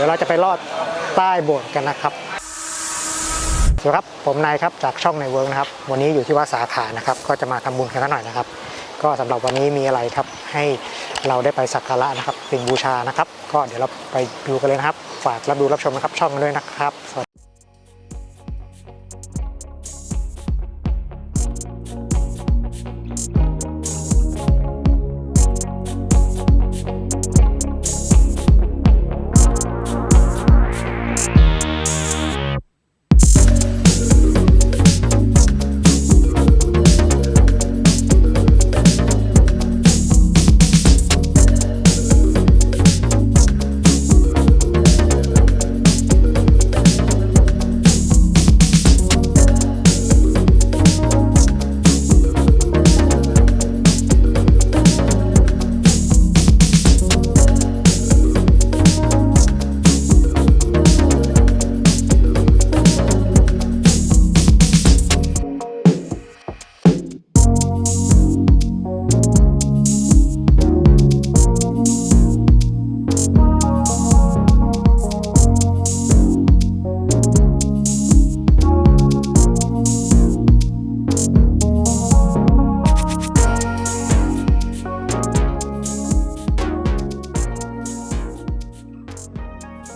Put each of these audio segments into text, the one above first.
ดี๋ยวเราจะไปลอดใต้โบสถ์กันนะครับ สวัสดีครับ ผมนายครับจากช่องในเวิร์กนะครับ วันนี้อยู่ที่วัดสาขานะครับ ก็จะมาทำบุญกันหน่อยนะครับ ก็สำหรับวันนี้มีอะไรครับ ให้เราได้ไปสักการะนะครับสิ่งบูชานะครับ ก็เดี๋ยวเราไปดูกันเลยนะครับ ฝากรับดูรับชมนะครับ ช่องด้วยนะครับสวัสดี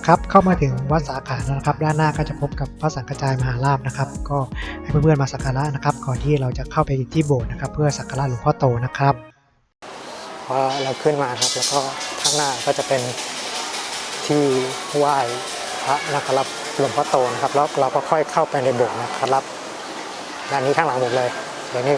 ครับเข้ามาถึงวัดสาขาแล้วนะครับ ด้านหน้าก็จะพบกับพระสังฆจายมหาราชนะครับ ก็ให้เพื่อนๆมาสักการะนะครับ ก่อนที่เราจะเข้าไปที่โบสถ์นะครับ เพื่อสักการะหลวงพ่อโตนะครับพอเราขึ้นมาครับแล้วก็ข้างหน้าก็จะเป็นที่ไหว้พระนะครับหลวงพ่อโตนะครับแล้วเราก็ค่อยเข้าไปในโบสถ์นะครับด้านนี้ข้างหลังผมเลยเดี๋ยวนี้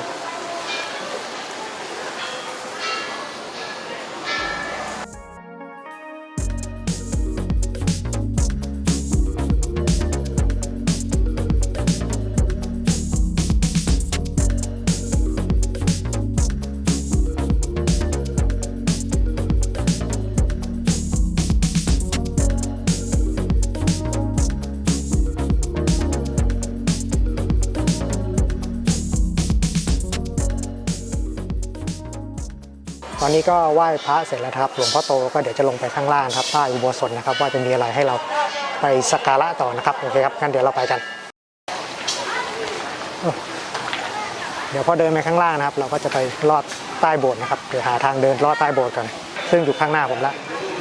อนนี้ก็ไหว้พระเสร็จแล้วครับ หลวงพ่อโตก็เดี๋ยวจะลงไปข้างล่างครับใต้อุโบสถนะครับ ว่าจะมีอะไรให้เราไปสักการะต่อนะครับโอเคครับงั้นเดี๋ยวเราไปกัน เดี๋ยวพอเดินไปข้างล่างนะครับ เราก็จะไปลอดใต้โบสถ์นะครับเดี๋ยวหาทางเดินลอดใต้โบสถ์กันซึ่งอยู่ข้างหน้าผมละ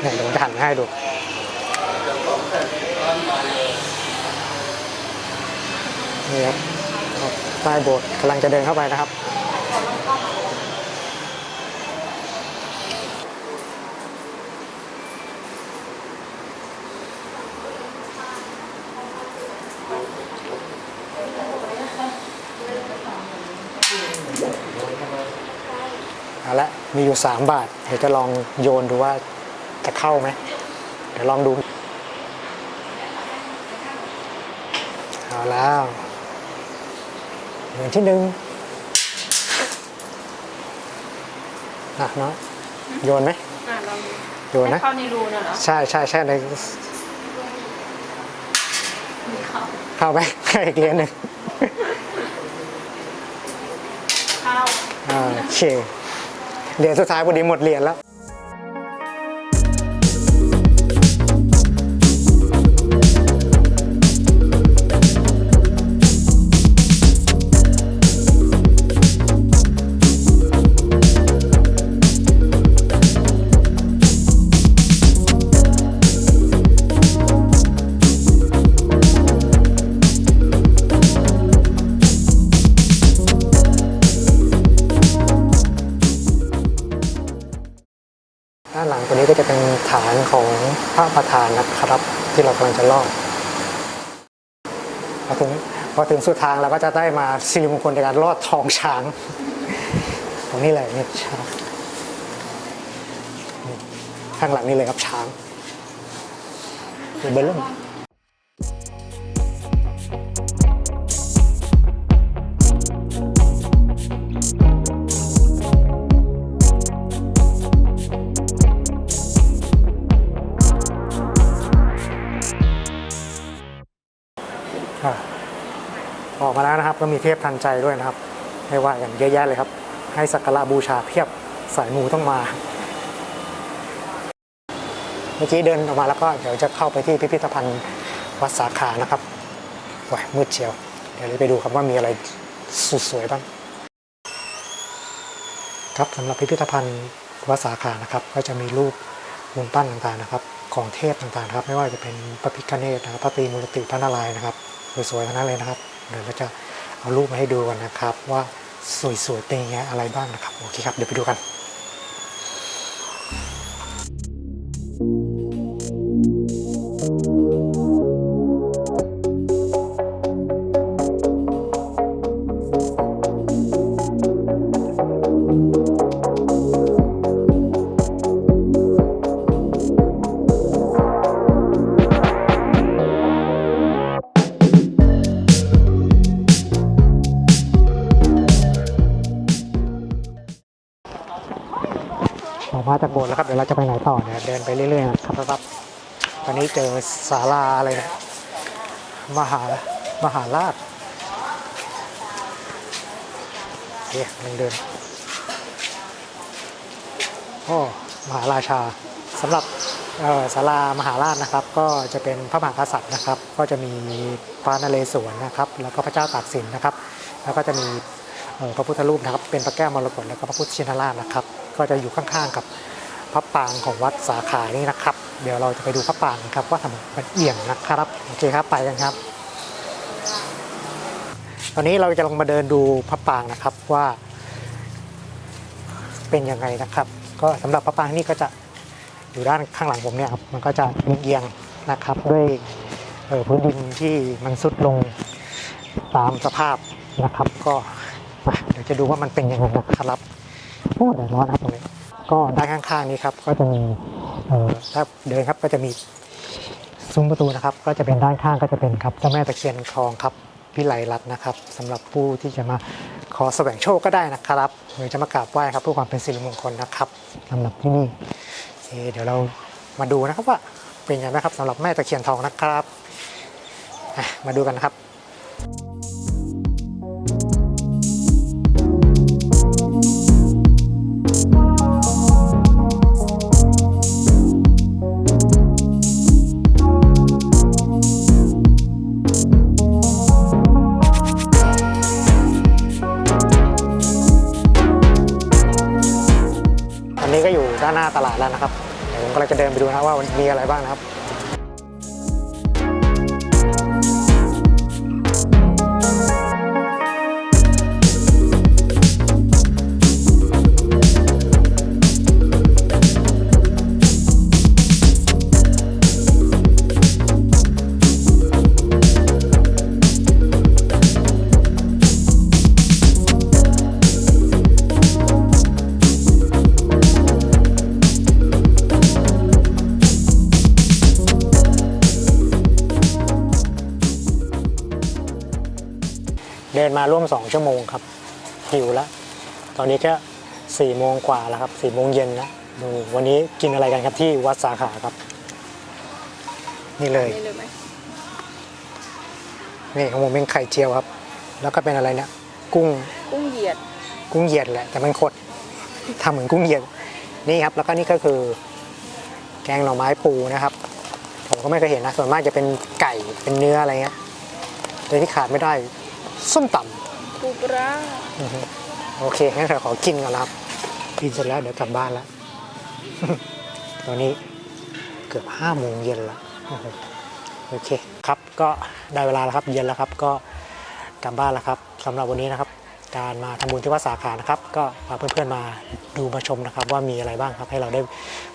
เนี่ยเดี๋ยวผมจะหันให้ดูนี่ครับใต้โบสถ์กำลังจะเดินเข้าไปนะครับ เอาละ มีอยู่ 3 บาท เดี๋ยวจะลองโยนดูว่าจะเข้าไหม เดี๋ยวลองดู เอาแล้วเหมือนที่หนึ่งอะเนาะโยนไหมอะลองดูโยนนะ ให้เข้าในรูน่ะเหรอใช่ใช่ใช่ในมีเข้าเข้าไปอีกเหรียญหนึ่งเข้า อ่าโอเค เหรียญสุดท้ายพอดีหมดเหรียญแล้ว ด้านหลังตัวนี้ก็จะเป็นฐานของพระประธานนะครับ ที่เรากำลังจะลอกพอถึงพอถึงสุดทางเราก็จะได้มาสิริมงคลในการลอดทองช้าง ตรงนี้เลยนี่ช้างข้างหลังนี่เลยครับช้างเบลเออกมาแล้วนะครับก็มีเทพทันใจด้วยนะครับให้ว่ากันเยอะแยะเลยครับ ให้สักการะบูชาเพียบสายมูต้องมา เมื่อกี้เดินออกมาแล้วก็เดี๋ยวจะเข้าไปที่พิพิธภัณฑ์วัดสาขานะครับว้ายมืดเชียว เดี๋ยวเราไปดูครับว่ามีอะไรสุดสวยบ้างครับสำหรับพิพิธภัณฑ์วัดสาขานะครับ ก็จะมีรูปมูลปั้นต่างๆนะครับ ของเทพต่างๆครับ ไม่ว่าจะเป็นพระพิฆเนศนะครับพระตรีมูลติพระนารายณ์นะครับ สวยๆทั้งนั้นเลยนะครับเดี๋ยวเราจะเอารูปมาให้ดูกันนะครับ ว่าสวยๆเป็นยังไงอะไรบ้างนะครับ โอเคครับ เดี๋ยวไปดูกัน จากโบสถ์แล้วครับเดี๋ยวเราจะไปไหนต่อเนี่ยเดินไปเรื่อยๆนะครับครับตอนนี้เจอศาลาอะไรเนี่ยมหามหาราชเอ๊ะยังเดินโอ้มหาราชาสำหรับศาลามหาราชนะครับ ก็จะเป็นพระมหากษัตริย์นะครับ ก็จะมีพระนเรศวรนะครับ แล้วก็พระเจ้าตากสินนะครับ แล้วก็จะมีพระพุทธรูปนะครับ เป็นพระแก้วมรกตแล้วก็พระพุทธชินราชนะครับ ก็จะอยู่ข้างๆกับพระปางของวัดสาขานี่นะครับ เดี๋ยวเราจะไปดูพระปางครับว่าทำไมมันเอี่ยงนะครับโอเคครับไปกันครับ ตอนนี้เราจะลงมาเดินดูพระปางนะครับว่า เป็นยังไงนะครับ ก็สำหรับพระปางนี่ก็จะอยู่ด้านข้างหลังผมเนี่ยครับมันก็จะเอียงนะครับด้วยพื้นดินที่มันซุดลงตามสภาพนะครับ ก็เดี๋ยวจะดูว่ามันเป็นยังไงนะครับ โอ้แดดร้อนครับตรงนี้ก็ด้านข้างๆนี้ครับก็จะมีเอ่อถ้าเดินครับก็จะมีซุ้มประตูนะครับก็จะเป็นด้านข้างก็จะเป็นครับเจ้าแม่ตะเคียนทองครับพิไลรัตน์นะครับสำหรับผู้ที่จะมาขอแสวงโชคก็ได้นะครับหรือจะมากราบไหว้ครับเพื่อความเป็นสิริมงคลนะครับสำหรับที่นี่เดี๋ยวเรามาดูนะครับว่าเป็นยังไงนะครับสำหรับแม่ตะเคียนทองนะครับมาดูกันนะครับ กำลังจะเดินไปดูนะว่ามันมีอะไรบ้างนะครับ มาร่วม 2 ชั่วโมงครับหิวแล้ว ตอนนี้ก็4ี่โมงกว่าแล้วครับ4ี่โมงเย็นแล้วดูวันนี้กินอะไรกันครับที่วัดสาขาครับ นี่เลย นี่เลยไหมนี่ของผมเป็นไข่เจียวครับ แล้วก็เป็นอะไรเนี่ยกุ้งกุ้งเหยียด กุ้งเหยียดแหละแต่มันขดทำเหมือนกุ้งเหยียดนี่ครับ แล้วก็นี่ก็คือ แกงหน่อไม้ปูนะครับ ผมก็ไม่เคยเห็นนะส่วนมากจะเป็นไก่เป็นเนื้ออะไรเงี้ยแต่ที่ขาดไม่ได้ ส้มตำปูปลาอือฮึโอเคงั้นเราขอกินก่อนนะครับกินเสร็จแล้วเดี๋ยวกลับบ้านแล้ว ตอนนี้เกือบห้าโมงเย็นแล้วอือฮึโอเคครับก็ได้เวลาแล้วครับเย็นแล้วครับก็กลับบ้านแล้วครับสำหรับวันนี้นะครับ การมาทำบุญที่วัดสาขานะครับ ก็พาเพื่อนๆมาดูมาชมนะครับ ว่ามีอะไรบ้างครับให้เราได้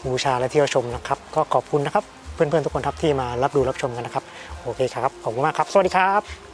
บูชาและเที่ยวชมนะครับ ก็ขอบคุณนะครับ เพื่อนๆทุกคนครับที่มารับดูรับชมกันนะครับ โอเคครับขอบคุณมากครับ สวัสดีครับ